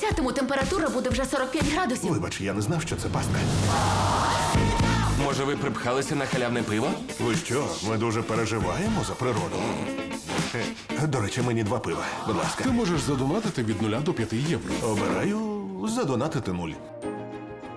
п'ятому температура буде вже 45 градусів. Вибач, я не знав, що це пастка. Може, ви припхалися на халявне пиво? Ви що, ми дуже переживаємо за природу. Е, До речі, мені два пива. Будь ласка. Ти можеш задонатити від 0 до 5 євро. Обираю задонатити нуль.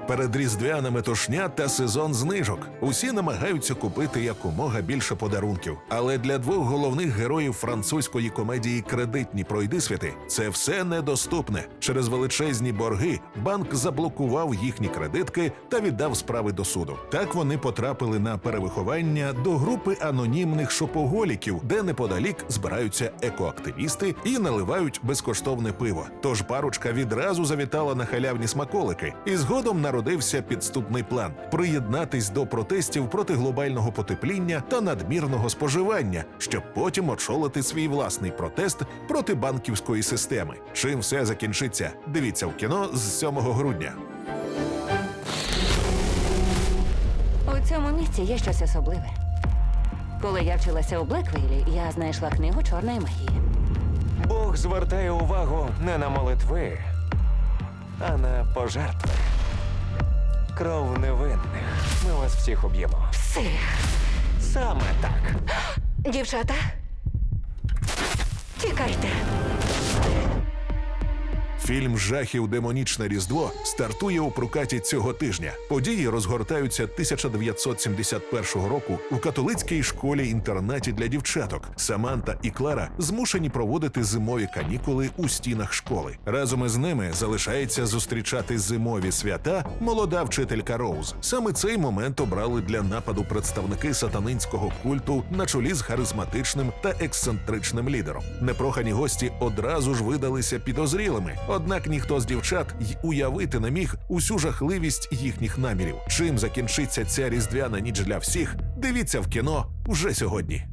Перед різдвяними метушня та сезон знижок. Усі намагаються купити якомога більше подарунків. Але для двох головних героїв французької комедії Кредитні пройдисвіти це все недоступне. Через величезні борги банк заблокував їхні кредитки та віддав справи до суду. Так вони потрапили на перевиховання до групи анонімних шопоголіків, де неподалік збираються екоактивісти і наливають безкоштовне пиво. Тож парочка відразу завітала на халявні смаколики, і згодом народився підступний план приєднатись до протестів проти глобального потепління та надмірного споживання, щоб потім очолити свій власний протест проти банківської системи. Чим все закінчиться? Дивіться в кіно з 7 грудня. У цьому місці є щось особливе. Коли я вчилася у Блеквейлі, я знайшла книгу чорної магії. Бог звертає увагу не на молитви, а на пожертви. Кров невинних. Ми вас всіх об'ємо. Псих! Саме так. Дівчата. Тікайте. Фільм жахів Демонічне Різдво стартує у прокаті цього тижня. Події розгортаються 1971 року у католицькій школі-інтернаті для дівчаток. Саманта і Клара змушені проводити зимові канікули у стінах школи. Разом із ними залишається зустрічати зимові свята молода вчителька Роуз. Саме цей момент обрали для нападу представники сатанинського культу на чолі з харизматичним та ексцентричним лідером. Непрохані гості одразу ж видалися підозрілими. Однак ніхто з дівчат й уявити не міг усю жахливість їхніх намірів. Чим закінчиться ця різдвяна ніч для всіх? Дивіться в кіно вже сьогодні.